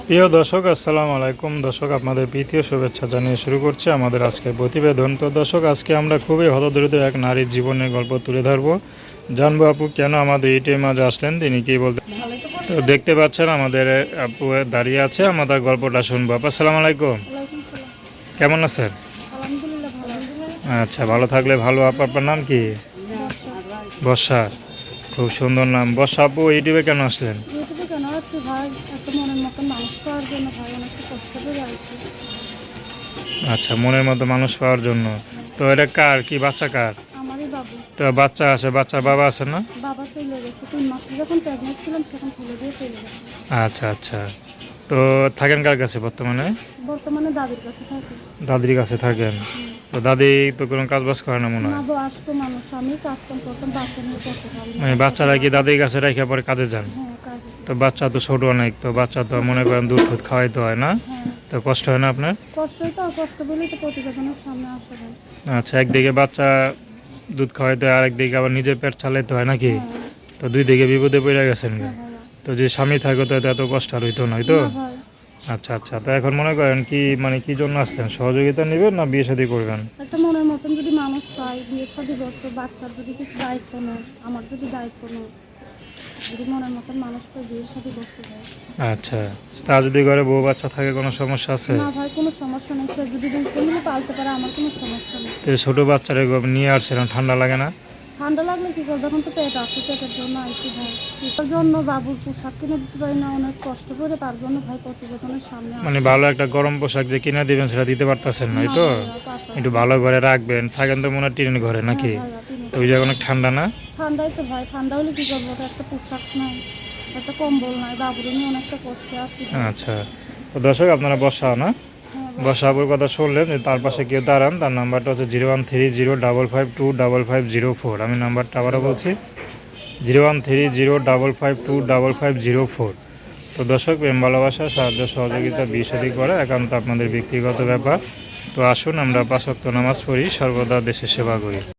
প্রিয় দর্শক আসসালামু আলাইকুম। দর্শক আপনাদের প্রীতীয় শুভেচ্ছা জানিয়ে শুরু করছে আমাদের আজকের প্রতিবেদন। তো দর্শক আজকে আমরা খুবই হতদরিদ্র এক নারীর জীবনের গল্প তুলে ধরবো। জানব আপু কেন আমাদের ইটের মাঝে আসলেন? তিনি কি বলতে তো তো দেখতে পাচ্ছেন আমাদের আপু দাঁড়িয়ে আছে। আমাদের গল্পটা শুনব। আপু আসসালামু আলাইকুম। কেমন আছেন? আচ্ছা ভালো থাকলে ভালো। আপু আপনার নাম কি? বর্ষা। খুব সুন্দর নাম। বর্ষা আপু ইউটিউবে কেন আসলেন ইউটিউবে কেন আছি ভাই এত মনের মতন মানুষ পাওয়ার জন্য ভাই অনেকটা কষ্ট করে আছি আচ্ছা মনের মতো মানুষ পাওয়ার জন্য। তো এটা কার? কি বাচ্চা কার? আমারই বাবু। তো বাচ্চা আছে বাচ্চার বাবা আছে না? বাবা চলে গেছে তিন মাস যখন প্রেগনেন্ট ছিলাম সেখন ফেলে দিয়ে চলে গেছে। আচ্ছা আচ্ছা। তো থাকেন কার কাছে বর্তমানে? বর্তমানে দাদির কাছে থাকি। দাদির কাছে থাকেন। তো দাদি তো কোনো কাজ বাজ করে না মনে হয়? আমি কাজ করতাম বাচ্চা নিয়ে করতে পারি মানে বাচ্চারা কি দাদির কাছে রেখে পরে কাজে যান? হ্যাঁ তো বাচ্চা তো ছোট অনেক তো বাচ্চা তো মনে করেন দুধ টুধ খাওয়াইতে হয় না? হ্যাঁ। তো কষ্ট হয় না আপনার? কষ্টই তো কষ্ট বলেই তো প্রতিবেদনের সামনে আসা ভাই আচ্ছা একদিকে বাচ্চা দুধ খাওয়াইতে হয় আর একদিকে আবার নিজের পেট চালাইতে হয় নাকি? হ্যাঁ, তো দুই দিকে বিপদে পড়ে গেছেন। তো যে স্বামী থাকে তো এত কষ্ট আর হইতো না হয়তো না ভাই আচ্ছা আচ্ছা তো এখন মনে করেন কি মানে কি জন্য আসলেন? সহযোগিতা নেবেন না বিয়ে শাদী করবেন একটা মনের মতন যদি মানুষ পায় বিয়ের সাথে ব্যস্ত বাচ্চার যদি কিছু দায়িত্ব নেয় আমার যদি দায়িত্ব নেয় যদি মনের মতন মানুষ পায় বিয়ের সাথে বসতে যায়। আচ্ছা তা যদি ঘরে বউ বাচ্চা থাকে কোনো সমস্যা আছে? না ভাই কোনো সমস্যা নেই সে যদি দুই মিলে পালতে পারে আমার কোনো সমস্যা নেই। ছোট বাচ্চারা নিয়ে আসছিলাম ঠান্ডা লাগে না? ঠান্ডা লাগলে কি করব এখন তো পেট আছে পেটের জন্য আইসি ভাই? তার জন্য বাবুর পোশাক কিনে দিতে পারি না অনেক কষ্ট করে তার জন্য ভাই প্রতিবেদনের সামনে মানে ভালো একটা গরম পোশাক যে কিনে দিবেন সেটা দিতে পারতেছেন না তো? একটু ভালো ঘরে রাখবেন থাকেন তো মনে হয় টিনের ঘরে নাকি? হ্যাঁ ভাইয়া, তিনি- তো ওই জায়গায় অনেক ঠান্ডা না? ঠান্ডাই তো ভাই ঠান্ডা হলে কি করব? ওটা একটা পোশাক নাই একটা কম্বল নাই বাবুর নিয়ে অনেকটা কষ্টে আছে। আচ্ছা তো দর্শক আপনারা বসা না? হ্যাঁ। বসাবুর কথা শুনলেন, যে তার পাশে কেউ দাঁড়ান, তার নাম্বারটা হচ্ছে zero one three zero double five two double five zero four. আমি নাম্বারটা আবারও বলছি, zero one three zero double five two double five zero four. তো দর্শক, প্রেম, ভালোবাসা, সাহায্য, সহযোগিতা বিষাদি করা একান্ত আপনাদের ব্যক্তিগত ব্যাপার। তো আসুন, আমরা পাঁচক্ত নামাজ পড়ি, সর্বদা দেশের সেবা করি।